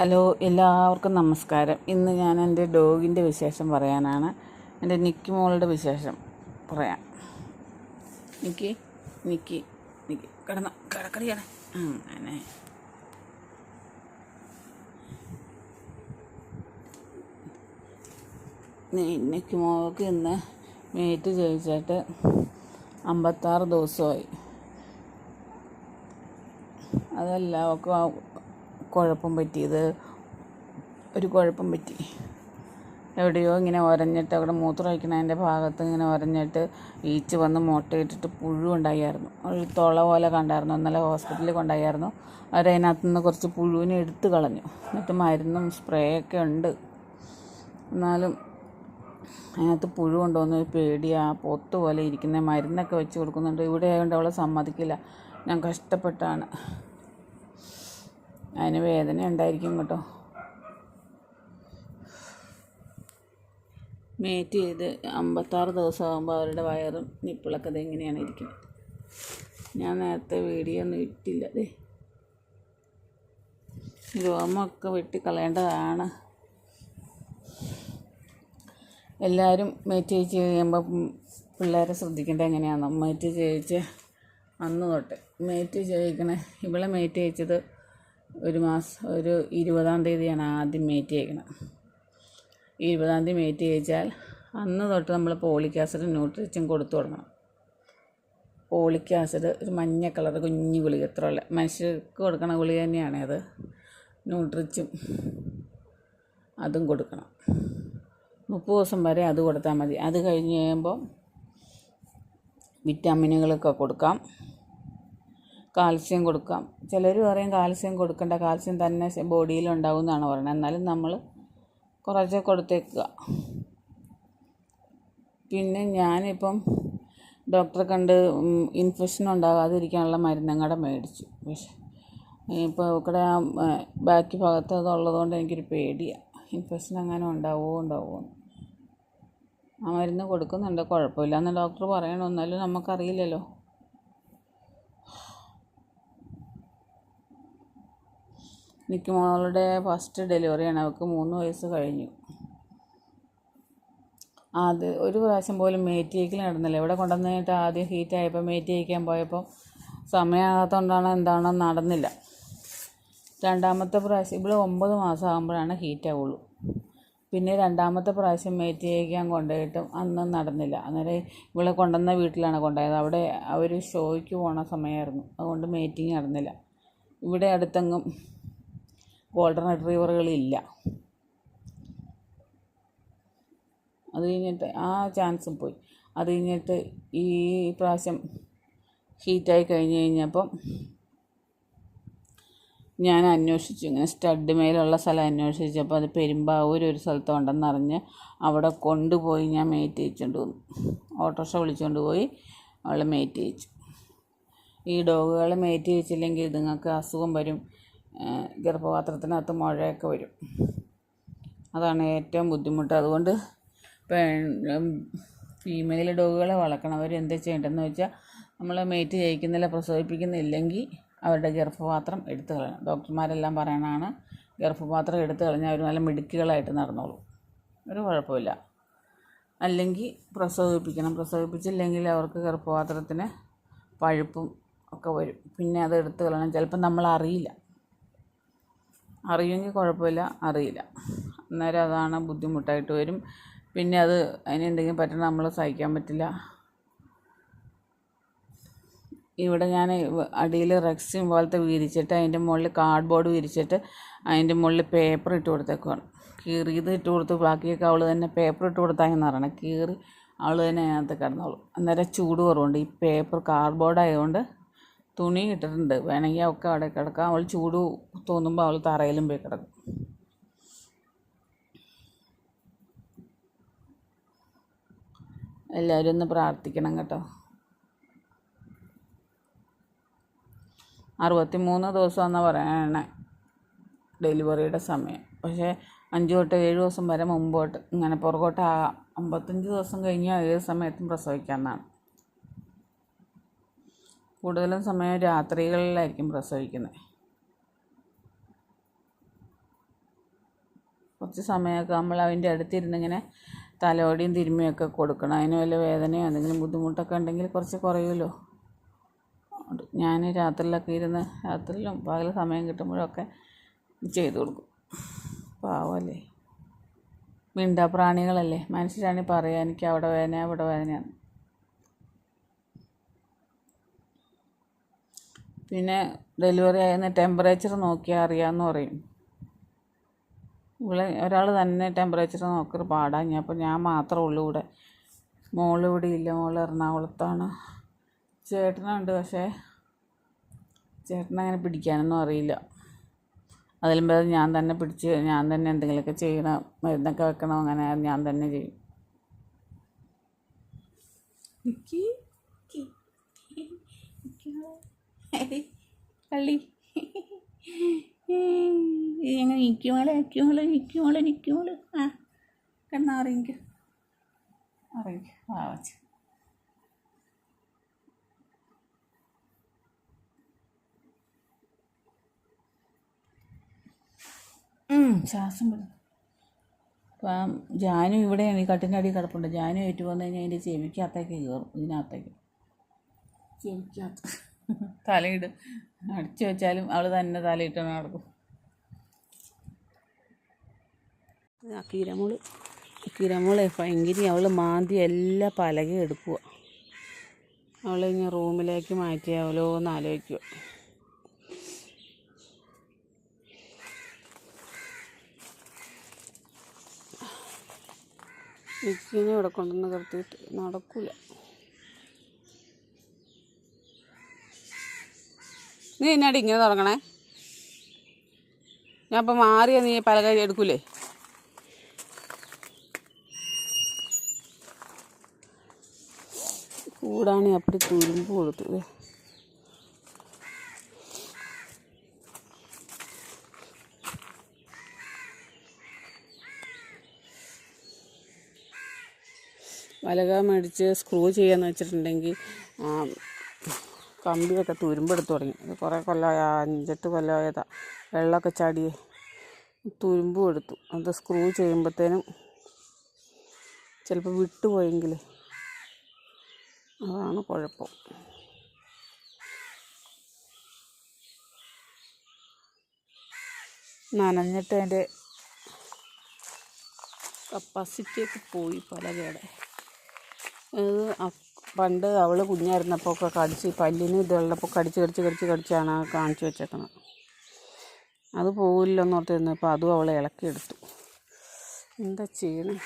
Hello എല്ലാവർക്കും നമസ്കാരം. ഇന്ന് ഞാൻ എന്റെ ഡോഗിന്റെ വിശേഷം പറയാനാണ്. എന്റെ നിക്കി മോളുടെ വിശേഷം പറയാം. നിക്കി നിക്കി നിക്കി. കിടന്ന കിടക്കടിയാണ് അങ്ങനെ. നിക്കി മോൾക്ക് ഇന്ന് മേറ്റ് ജയിച്ചിട്ട് അമ്പത്താറ് ദിവസമായി. അതല്ല അവൾക്ക് ആ കുഴപ്പം പറ്റിയത്? ഒരു കുഴപ്പം പറ്റി. എവിടെയോ ഇങ്ങനെ ഒരഞ്ഞിട്ട് അവിടെ മൂത്രം ഒഴിക്കണതിന്റെ ഭാഗത്ത് ഇങ്ങനെ ഒരഞ്ഞിട്ട് ഈച്ച് വന്ന് മുട്ടയിട്ടിട്ട് പുഴു ഉണ്ടായിരുന്നു. ഒരു തുള പോലെ കണ്ടായിരുന്നു. ഇന്നലെ ഹോസ്പിറ്റലിൽ കൊണ്ടായിരുന്നു അവരതിനകത്ത് നിന്ന് കുറച്ച് പുഴുവിനെ എടുത്തു കളഞ്ഞു. എന്നിട്ട് മരുന്നും സ്പ്രേ ഒക്കെ ഉണ്ട്. എന്നാലും അതിനകത്ത് പുഴു കൊണ്ടുവന്ന് പേടിയാ പൊത്ത് പോലെ ഇരിക്കുന്ന മരുന്നൊക്കെ വെച്ച് കൊടുക്കുന്നുണ്ട്. ഇവിടെ ആയതുകൊണ്ട് അവളെ സമ്മതിക്കില്ല. ഞാൻ കഷ്ടപ്പെട്ടാണ്. അതിന് വേദന ഉണ്ടായിരിക്കും കേട്ടോ. മേറ്റ് ചെയ്ത് അമ്പത്താറ് ദിവസമാകുമ്പോൾ അവരുടെ വയറും നിപ്പിളൊക്കെ ഇതെങ്ങനെയാണ് ഇരിക്കുന്നത്. ഞാൻ നേരത്തെ വീഡിയോ ഒന്നും ഇട്ടില്ല അതെ രോമമൊക്കെ വെട്ടിക്കളയേണ്ടതാണ്. എല്ലാവരും മേറ്റ് ചേച്ചി കഴിയുമ്പോൾ പിള്ളേരെ ശ്രദ്ധിക്കേണ്ടത് എങ്ങനെയാണോ മേറ്റ് ചെയ്യിച്ച് അന്ന് തൊട്ട് മേറ്റ് ചെയ്യിക്കണേ ഇവളെ മേറ്റ് ചെയ്യിച്ചത് ഒരു മാസം ഒരു ഇരുപതാം തീയതിയാണ് ആദ്യം മേറ്റ് ചെയ്യണം. ഇരുപതാം തീയതി മേറ്റ് ചെയ്യിച്ചാൽ അന്ന് തൊട്ട് നമ്മൾ പോളിക് ആസിഡ് ന്യൂട്രിച്ചും കൊടുത്തു തുടങ്ങണം. പോളിക് ആസിഡ് ഒരു മഞ്ഞ കളർ കുഞ്ഞു ഗുളിക എത്ര ഉള്ള. മനുഷ്യർക്ക് കൊടുക്കണ ഗുളിക തന്നെയാണ് അത്. ന്യൂട്രിച്ചും അതും കൊടുക്കണം. മുപ്പത് ദിവസം വരെ അത് കൊടുത്താൽ മതി. അത് കഴിഞ്ഞ് കഴിയുമ്പോൾ വിറ്റാമിനുകളൊക്കെ കൊടുക്കാം. കാൽസ്യം കൊടുക്കാം. ചിലർ പറയും കാൽസ്യം കൊടുക്കേണ്ട കാൽസ്യം തന്നെ ബോഡിയിൽ ഉണ്ടാവും എന്നാണ് പറയുന്നത്. എന്നാലും നമ്മൾ കുറച്ച് കൊടുത്തേക്കുക. പിന്നെ ഞാനിപ്പം ഡോക്ടറെ കണ്ട് ഇൻഫെക്ഷൻ ഉണ്ടാകാതിരിക്കാനുള്ള മരുന്നും കൂടെ മേടിച്ചു. പക്ഷേ ഇപ്പോൾ ഇവിടെ ആ ബാക്കി ഭാഗത്ത് അതുള്ളതുകൊണ്ട് എനിക്കൊരു പേടിയാണ് ഇൻഫെക്ഷൻ അങ്ങനെ ഉണ്ടാവുമോ ഉണ്ടാവുമോ ആ മരുന്ന് കൊടുക്കുന്നുണ്ട് കുഴപ്പമില്ല എന്ന് ഡോക്ടർ പറയണമെന്നാലും നമുക്കറിയില്ലല്ലോ. നിക്ക് മോളുടെ ഫസ്റ്റ് ഡെലിവറിയാണ് അവൾക്ക് മൂന്ന് വയസ്സ് കഴിഞ്ഞു. അത് ഒരു പ്രാവശ്യം പോലും മേറ്റ് ചെയ്ക്കൽ നടന്നില്ല. ഇവിടെ കൊണ്ടുവന്നിട്ട് ആദ്യം ഹീറ്റ് ആയപ്പോൾ മേറ്റ് ചെയ്യിക്കാൻ പോയപ്പോൾ സമയമാകാത്തതുകൊണ്ടാണോ എന്താണോ നടന്നില്ല. രണ്ടാമത്തെ പ്രാവശ്യം ഇവിടെ ഒമ്പത് മാസം ആകുമ്പോഴാണ് ഹീറ്റ് ആവുള്ളൂ. പിന്നെ രണ്ടാമത്തെ പ്രാവശ്യം മേറ്റ് ചെയ്യിക്കാൻ കൊണ്ടുപോയിട്ടും അന്നും നടന്നില്ല. അന്നേരം ഇവിടെ കൊണ്ടുവന്ന വീട്ടിലാണ് കൊണ്ടുപോയത്. അവിടെ അവർ ഷോയ്ക്ക് പോണ സമയമായിരുന്നു അതുകൊണ്ട് മേറ്റിങ് നടന്നില്ല. ഇവിടെ അടുത്തെങ്ങും ഗോൾഡൻ റിട്രീവറുകളില്ല അത് കഴിഞ്ഞിട്ട് ആ ചാൻസും പോയി. അത് കഴിഞ്ഞിട്ട് ഈ പ്രാവശ്യം ഹീറ്റായി കഴിഞ്ഞ് കഴിഞ്ഞപ്പം ഞാൻ അന്വേഷിച്ചു. ഇങ്ങനെ സ്റ്റഡ് മേലുള്ള സ്ഥലം അന്വേഷിച്ചപ്പോൾ അത് പെരുമ്പാവൂർ ഒരു സ്ഥലത്ത് ഉണ്ടെന്ന് അറിഞ്ഞ് അവിടെ കൊണ്ടുപോയി ഞാൻ മേറ്റ് അയച്ചുകൊണ്ട് വന്നു. ഓട്ടോറിക്ഷ വിളിച്ചുകൊണ്ട് പോയി അവളെ മേറ്റ് അയച്ചു ഈ ഡോഗുകളെ മേറ്റ് ചെയ്ച്ചില്ലെങ്കിൽ ഇതുങ്ങൾക്ക് അസുഖം വരും. ഗർഭപാത്രത്തിനകത്ത് മുഴയൊക്കെ വരും. അതാണ് ഏറ്റവും ബുദ്ധിമുട്ട്. അതുകൊണ്ട് ഫീമെയിൽ ഡോഗുകളെ വളർക്കണവർ എന്താ ചെയ്യേണ്ടതെന്ന് വെച്ചാൽ നമ്മൾ മേറ്റ് ചെയ്യിക്കുന്നില്ല പ്രസവിപ്പിക്കുന്നില്ലെങ്കിൽ അവരുടെ ഗർഭപാത്രം എടുത്തു കളയണം. ഡോക്ടർമാരെല്ലാം പറയണതാണ് ഗർഭപാത്രം എടുത്തു കളഞ്ഞാൽ അവർ നല്ല മിടുക്കുകളായിട്ട് നടന്നോളൂ. ഒരു കുഴപ്പമില്ല. അല്ലെങ്കിൽ പ്രസവിപ്പിക്കണം. പ്രസവിപ്പിച്ചില്ലെങ്കിൽ അവർക്ക് ഗർഭപാത്രത്തിന് പഴുപ്പും ഒക്കെ വരും. പിന്നെ അത് എടുത്തു കളയണം. ചിലപ്പോൾ നമ്മൾ അറിയില്ല അറിയുമെങ്കിൽ കുഴപ്പമില്ല അറിയില്ല. അന്നേരം അതാണ് ബുദ്ധിമുട്ടായിട്ട് വരും. പിന്നെ അത് അതിന് എന്തെങ്കിലും പറ്റണം നമ്മൾ സഹിക്കാൻ പറ്റില്ല. ഇവിടെ ഞാൻ അടിയിൽ റെക്സിൻ പോലത്തെ വിരിച്ചിട്ട് അതിന്റെ മുകളിൽ കാർഡ്ബോർഡ് വിരിച്ചിട്ട് അതിന്റെ മുകളിൽ പേപ്പർ ഇട്ട് കൊടുത്തേക്കാണ് കീറിയത് ഇട്ട് കൊടുത്ത് ബാക്കിയൊക്കെ അവൾ തന്നെ പേപ്പർ ഇട്ട് കൊടുത്താൽ പറയണം. കീറി അവൾ തന്നെ അതിനകത്ത് കിടന്നോളൂ. അന്നേരം ചൂട് കുറവുണ്ട്. ഈ പേപ്പർ കാർഡ്ബോർഡ് ആയതുകൊണ്ട് തുണി ഇട്ടിട്ടുണ്ട്. വേണമെങ്കിൽ ഒക്കെ അവിടെ കിടക്കാം. അവൾ ചൂട് തോന്നുമ്പോൾ അവൾ തറയിലും പോയി കിടക്കും. എല്ലാവരും ഒന്ന് പ്രാർത്ഥിക്കണം കേട്ടോ. അറുപത്തി മൂന്ന് ദിവസം എന്ന് പറയണേ? ഡെലിവറിയുടെ സമയം. പക്ഷേ അഞ്ച് തൊട്ട് ഏഴ് ദിവസം വരെ മുമ്പോട്ട് ഇങ്ങനെ പുറകോട്ട് അമ്പത്തഞ്ച് ദിവസം കഴിഞ്ഞാൽ ഏത് സമയത്തും പ്രസവിക്കാമെന്നാണ് കൂടുതലും സമയം രാത്രികളിലായിരിക്കും പ്രസവിക്കുന്നത്. കുറച്ച് സമയമൊക്കെ നമ്മൾ അതിന്റെ അടുത്തിരുന്നിങ്ങനെ തലോടിയും തിരുമ്മിയൊക്കെ കൊടുക്കണം. അതിന് വല്ല വേദനയോ എന്തെങ്കിലും ബുദ്ധിമുട്ടൊക്കെ ഉണ്ടെങ്കിൽ കുറച്ച് കുറയുമല്ലോ. ഞാൻ രാത്രിയിലൊക്കെ ഇരുന്ന് രാത്രിയിലും പകൽ സമയം കിട്ടുമ്പോഴൊക്കെ ചെയ്തു കൊടുക്കും. പാവമല്ലേ? മിണ്ടാപ്രാണികളല്ലേ മനുഷ്യരാണെങ്കിൽ പറയാം എനിക്ക് അവിടെ വേദന അവിടെ വേദനയാണ് പിന്നെ ഡെലിവറി ആയിരുന്ന ടെമ്പറേച്ചർ നോക്കിയാൽ അറിയാമെന്ന് പറയും. ഇവിടെ ഒരാൾ തന്നെ ടെമ്പറേച്ചർ നോക്കൽ ഞാൻ അപ്പോൾ ഞാൻ മാത്രമേ ഉള്ളൂ ഇവിടെ. മോൾ ഇവിടെ ഇല്ല. മോൾ എറണാകുളത്താണ്. ചേട്ടനുണ്ട് പക്ഷേ ചേട്ടനങ്ങനെ പിടിക്കാനൊന്നും അറിയില്ല. അതിലും പേര് ഞാൻ തന്നെ പിടിച്ച് ഞാൻ തന്നെ എന്തെങ്കിലുമൊക്കെ ചെയ്യണം മരുന്നൊക്കെ വെക്കണം അങ്ങനെ ഞാൻ തന്നെ ചെയ്യും. നിക്കി? മോളെ. കള്ളി എങ്ങനെ നിൽക്കുമോളെ നിൽക്കുമോളെ നിൽക്കുമോളെ നിൽക്കുമോളെ ആ കിടന്നാ അറിയിക്കും. അറിയിക്കും. ആ വച്ച് ശ്വാസം വിടും അപ്പം ജാനു ഇവിടെയാണ് ഈ കട്ടിന്റെ അടി കിടപ്പുണ്ട്. ജാനു ഏറ്റു വന്നു കഴിഞ്ഞാൽ അതിന്റെ ചെവിക്കകത്തേക്ക് കയറും ഇതിനകത്തേക്ക്. ചെവിക്കകത്ത്. തലയിടും. അടിച്ചു വെച്ചാലും അവൾ തന്നെ തലയിട്ട് നടക്കും. അക്കീരമോൾ അക്കീരമോളെ ഭയങ്കര അവൾ മാന്തി എല്ലാ പലകയും എടുക്കുക അവളെ ഇനി റൂമിലേക്ക് മാറ്റിയാവലോ എന്ന് ആലോചിക്കുക മിക്സിനെ ഇവിടെ കൊണ്ടുവന്ന് കിടത്തിയിട്ട് നടക്കൂല. നീ എന്നാടി ഇങ്ങനെ തുടങ്ങണേ ഞാൻ അപ്പം മാറിയ നീ പലക എടുക്കൂലേ കൂടാണ് അപ്പടി തുരുമ്പ് കൊടുത്തു ദേ. വലക മേടിച്ച് സ്ക്രൂ ചെയ്യാന്ന് വെച്ചിട്ടുണ്ടെങ്കിൽ കമ്പിയൊക്കെ തുരുമ്പെടുത്ത് തുടങ്ങി. അത് കുറേ കൊല്ലമായ അഞ്ചെട്ട് കൊല്ലമായതാ വെള്ളമൊക്കെ ചാടി തുരുമ്പും എടുത്തു. അത് സ്ക്രൂ ചെയ്യുമ്പോഴത്തേനും ചിലപ്പോൾ വിട്ടുപോയെങ്കിൽ അതാണ് കുഴപ്പം. നനഞ്ഞിട്ട് അതിന്റെ കപ്പാസിറ്റിയൊക്കെ പോയി പലകയുടെ അത് അ- പണ്ട് അവൾ കുഞ്ഞായിരുന്നപ്പോൾ ഒക്കെ കടിച്ച് പല്ലിന് ഇതുള്ളപ്പോൾ കടിച്ച് കടിച്ച് കടിച്ച് കടിച്ചാണ് കാണിച്ചു വെച്ചേക്കുന്നത് അത് പോകില്ലെന്ന് ഓർത്തിരുന്നു ഇപ്പോൾ അതും അവൾ ഇളക്കിയെടുത്തു. എന്താ ചെയ്യണം?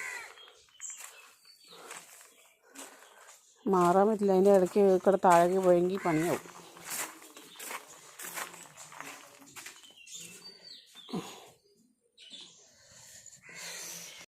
മാറാൻ പറ്റില്ല. അതിന്റെ ഇടയ്ക്ക് ഇവിടെ താഴേക്ക് പോയെങ്കിൽ പണിയാവും.